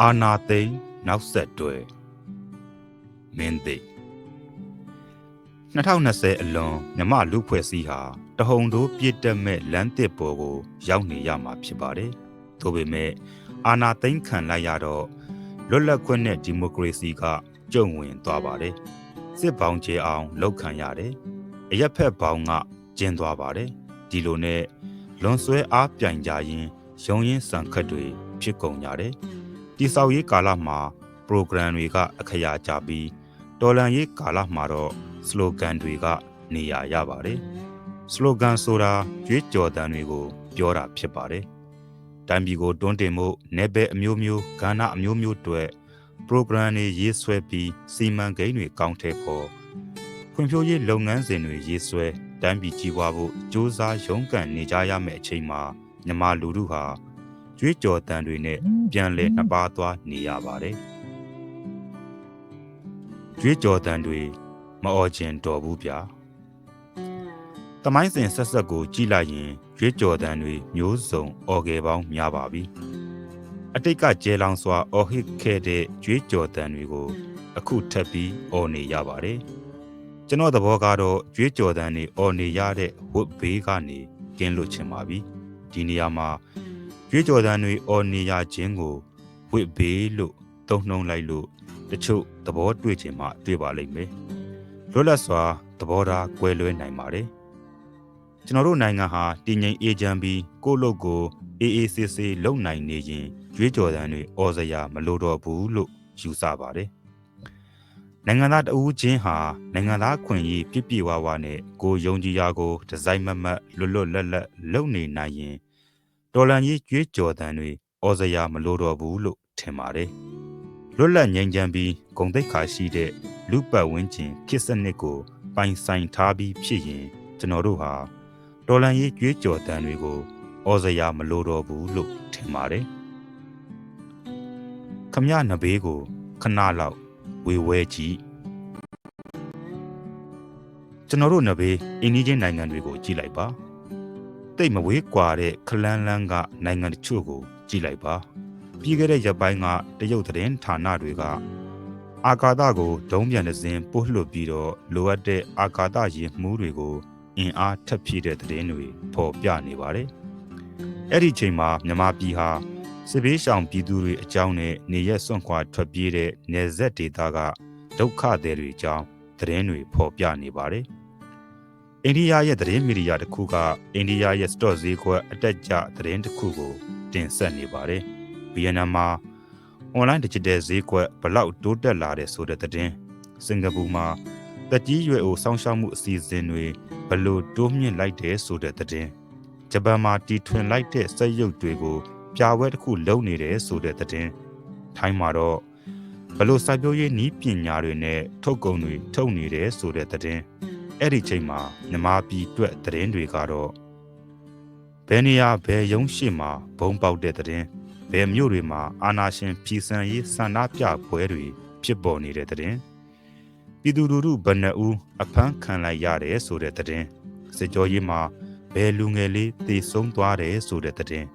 အာနာသိန်းနောက်ဆက်တွဲမင်းသိ2020အလွန်မြမလူဖွဲ့စည်းဟာတဟုန်တို့ပြည့်တက်မဲ့လမ်းတစ်ပေါ်ကို ရောက်နေရမှာဖြစ်ပါတယ်။သို့ပေမဲ့အာနာသိန်းခံလိုက်ရတော့လွတ်လပ်ခွင့်နဲ့ဒီမိုကရေစီကကျုံဝင်သွားပါတယ်။စစ်ပေါင်းကျဲအောင်လောက်ခံရတယ်။အရက်ဖက်ပေါင်းကကျင်းသွားပါတယ်။ဒီလိုနဲ့လွန်ဆွဲအားပြိုင်ကြရင်ရုံရင်စံခတ်တွေဖြစ်ကုန်ကြတယ်။ တိဆောက်ရေးကာလမှာ program တွေက အခရာကြပြီးတော်လန်ရေးကာလမှာတော့ slogan တွေကနေရာရပါတယ်။ slogan ဆိုတာကြွေးကြော်သံတွေကို ပြောတာဖြစ်ပါတယ်။တိုင်းပြည်ကိုတွန်းတင်မှုနယ်ပယ်အမျိုးမျိုးကဏ္ဍအမျိုးမျိုးတွေ program တွေရေးဆွဲပြီးစီမံကိန်းတွေကောင်းထည့်ဖို့ဖွံ့ဖြိုးရေးလုပ်ငန်းစဉ်တွေရေးဆွဲတိုင်းပြည်ကြီးပွားဖို့စ조사ရုန်းကန်နေကြရမယ့်အချိန်မှာမြမလူထုဟာ ကြွေးကြော်တန်တွေနဲ့ပြန်လဲနှစ်ပါးသွားနေရပါတယ်။ကြွေးကြော်တန်တွေမအော်ကျင်တော်ဘူးဗျာ။တမိုင်းစဉ်ဆက်ဆက်ကိုကြည့်လိုက်ရင်ကြွေးကြော်တန်တွေမျိုးစုံအော်ငယ်ပေါင်းများပါပြီ။အတိတ်ကကျဲလောင်စွာအော်ဟစ်ခဲ့တဲ့ကြွေးကြော်တန်တွေကိုအခုထပ်ပြီးအော်နေရပါတယ်။ကျွန်တော်သဘောကတော့ကြွေးကြော်တန်တွေအော်နေရတဲ့ဝတ်ဘေးကနေကင်းလွတ်ချင်ပါပြီ။ဒီနေရာမှာ ကြွေးကြော်သံတွေအော်နေရခြင်းကိုဝစ်ဘေးလို့သုံးနှုံးလိုက်လို့တချို့သဘောတွေ့ခြင်းမှတွေ့ပါလိမ့်မယ်လွတ်လပ်စွာသဘောထားကွဲလွဲနိုင်ပါတယ်ကျွန်တော်တို့နိုင်ငံဟာတည်ငြိမ်အေးချမ်းပြီးကိုယ့်လုပ်ကိုအေးအေးဆေးဆေးလုပ်နိုင်နေရင်ကြွေးကြော်သံတွေအော်စရာမလိုတော့ဘူးလို့ယူဆပါတယ်နိုင်ငံသားတဦးချင်းဟာနိုင်ငံသားခွင့်ရေးပြည့်ပြည့်ဝဝနဲ့ကိုယုံကြည်ရာကိုဒီဇိုင်းမမတ်လွတ်လွတ်လပ်လပ်လုပ်နေနိုင်ရင် တော်လန်ကြီးကြွေးကြော်တန်တွေအော်စရာမလိုတော့ဘူးလို့ထင်ပါတယ်။လွတ်လပ်ငြိမ်းချမ်းပြီးဂုံတိတ်ခါရှိတဲ့လူပတ်ဝန်းကျင်ခေတ်စနစ်ကိုပိုင်ဆိုင်ထားပြီးဖြစ်ရင်ကျွန်တော်တို့ဟာတော်လန်ကြီးကြွေးကြော်တန်တွေကိုအော်စရာမလိုတော့ဘူးလို့ထင်ပါတယ်။ခမရနဘေးကိုခဏလောက်ဝေဝဲကြည့်ကျွန်တော်တို့နဘေးအင်းကြီးချင်းနိုင်ငံတွေကိုကြည့်လိုက်ပါ။ တိတ်မဝေးကွာတဲ့ခလန်းလန်းကနိုင်ငံတချို့ကို ကြည့်လိုက်ပါပြီးခဲ့တဲ့ရက်ပိုင်းကတရုတ်သတင်းဌာနတွေကအာကာသကိုဒုံးပြန်တဲ့စဉ်ပို့လွှတ်ပြီးတော့လိုအပ်တဲ့အာကာသယာဉ်မှုတွေကိုအင်အားထပ်ဖြည့်တဲ့သတင်းတွေဖော်ပြနေပါတယ်အဲ့ဒီချိန်မှာမြန်မာပြည်ဟာစစ်ဘေးရှောင်ပြည်သူတွေအကြောင်းနဲ့နေရက်စွန့်ခွာထွက်ပြေးတဲ့နေဆက်ဒေသကဒုက္ခသည်တွေအကြောင်းသတင်းတွေဖော်ပြနေပါတယ် အိန္ဒိယရဲ့သတင်းမီဒီယာတစ်ခုကအိန္ဒိယရဲ့ stock ဈေးကွက်အတက်ကျသတင်းတစ်ခုကိုတင်ဆက်နေပါတယ်။ဗီယက်နမ်မှာ online digital ဈေးကွက်ဘလောက်တိုးတက်လာတဲ့ဆိုတဲ့သတင်းစင်ကာပူမှာတက်ကြီးရွယ်အိုစောင့်ရှောက်မှုအစီအစဉ်တွေဘလို့တိုးမြင့်လိုက်တဲ့ဆိုတဲ့သတင်းဂျပန်မှာတီထွင်လိုက်တဲ့စက်ရုပ်တွေကိုပြာဝဲတစ်ခုလုံနေတယ်ဆိုတဲ့သတင်းထိုင်းမှာတော့ဘလို့စိုက်ပျိုးရေးနီးပညာတွေနဲ့ထုတ်ကုန်တွေထုတ်နေတယ်ဆိုတဲ့သတင်း အဲ့ဒီချိန်မှာမြမပြည်တွက်သတင်းတွေကတော့ဘယ်နေရာဘယ်ရုံးရှိမှာဘုံပေါက်တဲ့သတင်းဘယ်မြို့တွေမှာအာနာရှင်ပြည်စံရေးဆန္ဒပြပွဲတွေဖြစ်ပေါ်နေတဲ့သတင်းပြည်သူလူထုဘဏ္ဍဦးအဖမ်းခံလိုက်ရတယ်ဆိုတဲ့သတင်းစစ်ကြောရေးမှာဘယ်လူငယ်လေးတည်ဆုံးသွားတယ်ဆိုတဲ့သတင်း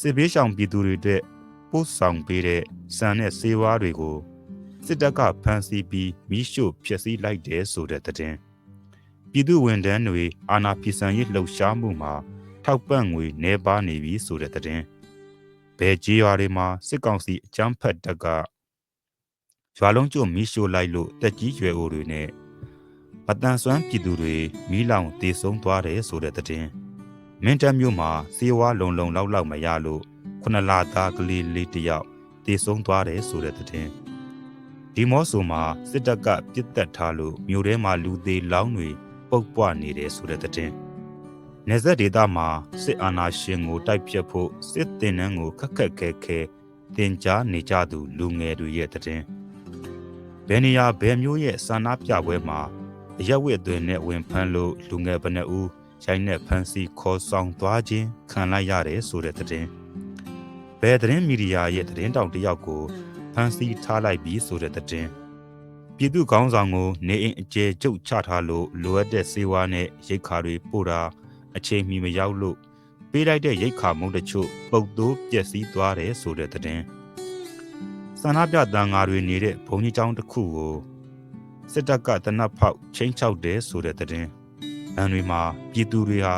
စစ်ဘေးရှောင်ပြည်သူတွေအတွက်ပို့ဆောင်ပေးတဲ့စံနဲ့စေဝါတွေကိုစစ်တပ်ကဖမ်းဆီးပြီးမိရှို့ဖျက်ဆီးလိုက်တယ်ဆိုတဲ့သတင်း ပြည်သူဝန်ထမ်းတွေအာဏာဖီဆန်ရေးလှုပ်ရှားမှုမှာထောက်ပံ့ငွေနှဲပါနေပြီဆိုတဲ့သတင်းဘယ်ကြေးရွာတွေမှာစစ်ကောင်စီအကြမ်းဖက်တပ်ကရွာလုံးကျွမီးရှို့လိုက်လို့တက်ကြီးရွယ်အိုတွေနဲ့ပတန်စွမ်းပြည်သူတွေမီးလောင်တေဆုံးသွားတယ်ဆိုတဲ့သတင်းမင်းတပ်မြို့မှာစေဝါလုံလုံလောက်လောက်မရလို့ခုနလာသားကလေးလေးတယောက်တေဆုံးသွားတယ်ဆိုတဲ့သတင်းဒီမော့ဆိုမှာစစ်တပ်ကပြစ်တက်ထားလို့မြို့ထဲမှာလူသေးလောင်းတွေ ပုတ်ပွားနေတယ်ဆိုတဲ့သတင်းနေဆက်ဒေသမှာစစ်အာဏာရှင်ကိုတိုက်ပြတ်ဖို့စစ်တင်နှန်းကိုခက်ခက်ခဲခဲတင်ကြားနေကြသူလူငယ်တွေရဲ့သတင်းဘယ်နေရာဘယ်မျိုးရဲ့စာနာပြပွဲမှာအရက်ဝတ်သွင်းနဲ့ဝင်ဖမ်းလို့လူငယ်ဘဏ္ဍဦးရိုင်းနဲ့ဖမ်းဆီးခေါ်ဆောင်သွားခြင်းခံလိုက်ရတယ်ဆိုတဲ့သတင်းဘယ်သတင်းမီဒီယာရဲ့သတင်းတောင်တယောက်ကိုဖမ်းဆီးထားလိုက်ပြီးဆိုတဲ့သတင်း ပြည်သူခေါင်းဆောင်ကိုနေအိမ်အကျယ်ကျုပ်ချထားလို့လိုအပ်တဲ့စေဝါနဲ့ရိတ်ခါတွေပို့တာအချိန်မီမရောက်လို့ပေးလိုက်တဲ့ရိတ်ခါမုံတချို့ပုတ်သိုးပျက်စီးသွားတယ်ဆိုတဲ့သတင်းဆန္ဒပြတန်ဃာတွေနေတဲ့ဘုံကြီးကျောင်းတစ်ခုကိုစစ်တပ်ကတနတ်ဖောက်ချင်းချောက်တယ်ဆိုတဲ့တဲ့။အန်တွေမှာပြည်သူတွေဟာ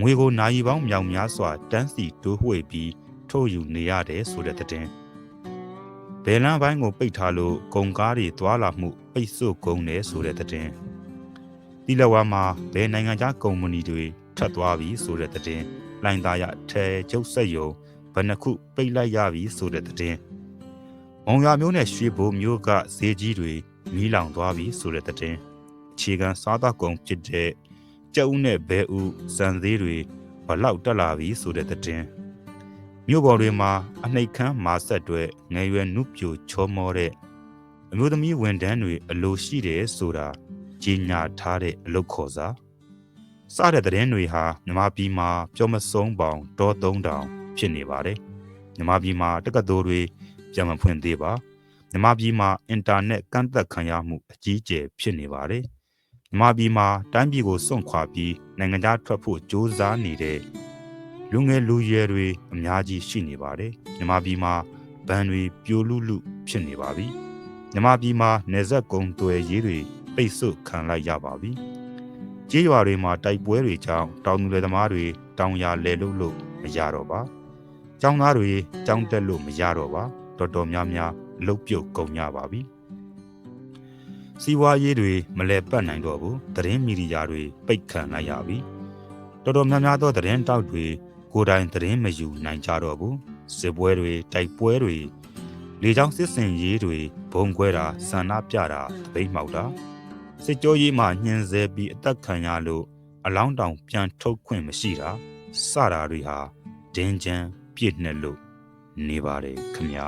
ငွေကိုနာယီပေါင်းမြောင်များစွာတန်းစီတိုးဝှေ့ပြီးထုတ်ယူနေရတယ်ဆိုတဲ့တဲ့။ ဘယ်လမ်းပိုင်းကိုပိတ်ထားလို့ကုန်ကားတွေသွာလာမှုပိတ်ဆို့ကုန်တယ်ဆိုတဲ့တဲ့။တီလဝါမှာဘယ်နိုင်ငံခြားကုမ္ပဏီတွေထပ်သွားပြီဆိုတဲ့တဲ့။လိုင်သားရထဲကျုပ်ဆက်ယုံဘယ်နှခုပိတ်လိုက်ရပြီဆိုတဲ့တဲ့။မုံရမျိုးနဲ့ရွှေဘိုမျိုးကဈေးကြီးတွေမီးလောင်သွားပြီဆိုတဲ့တဲ့။အခြေခံစားသောက်ကုန်ဖြစ်တဲ့ကြက်ဥနဲ့ဘဲဥစံသေးတွေဘလောက်တက်လာပြီဆိုတဲ့တဲ့။ မြို့ပေါ်တွေမှာအနှိတ်ခမ်းမာဆက်တွေငယ်ရွယ်နုပြိုချောမောတဲ့အမျိုးသမီးဝန်တန်းတွေအလိုရှိတယ်ဆိုတာကြီးညာထားတဲ့အလုတ်ခေါ်စာစတဲ့တဲ့တွေဟာမြမပြည်မှာပြောမဆုံးပေါင်တော3000ဖြစ်နေပါတယ်မြမပြည်မှာတက္ကသိုလ်တွေပြန်မဖွင့်သေးပါမြမပြည်မှာအင်တာနက်ကန့်သက်ခံရမှုအကြီးအကျယ်ဖြစ်နေပါတယ်မြမပြည်မှာတိုင်းပြည်ကိုစွန့်ခွာပြီးနိုင်ငံခြားထွက်ဖို့ကြိုးစားနေတဲ့ လူငယ်လူရွယ်တွေအများကြီးရှိနေပါတယ်မြမပြည်မှာဗန်တွေပြိုလူလူဖြစ်နေပါပြီမြမပြည်မှာနေဆက်ကုံသွယ်ရေးတွေပိတ်ဆို့ခံလိုက်ရပါပြီကြေးရွာတွေမှာတိုက်ပွဲတွေကြောင့်တောင်သူလယ်သမားတွေတောင်ယာလယ်လုပ်လို့မရတော့ပါ။ကျောင်းသားတွေကျောင်းတက်လို့မရတော့ပါ။တော်တော်များများလှုပ်ပြုတ်ကုန်ကြပါပြီ။စီးပွားရေးတွေမလဲပတ်နိုင်တော့ဘူး။သတင်းမီဒီယာတွေပိတ်ခံလိုက်ရပြီ။တော်တော်များများသောသတင်းတောက်တွေ ကိုယ်တိုင်သတင်းမယူနိုင်ကြတော့ဘူး။စစ်ပွဲတွေတိုက်ပွဲတွေလေကြောင်းစစ်စင်ရေးတွေဘုံခွဲတာဆန္ဒပြတာတပိတ်မှောက်တာစစ်ကြောရေးမှညှင်းဆဲပြီးအသက်ခံရလို့အလောင်းတောင်ပြန်ထုတ်ခွင့်မရှိတာစတာတွေဟာဒင်းချမ်းပြည့်နှက်လို့နေပါတယ်ခမညာ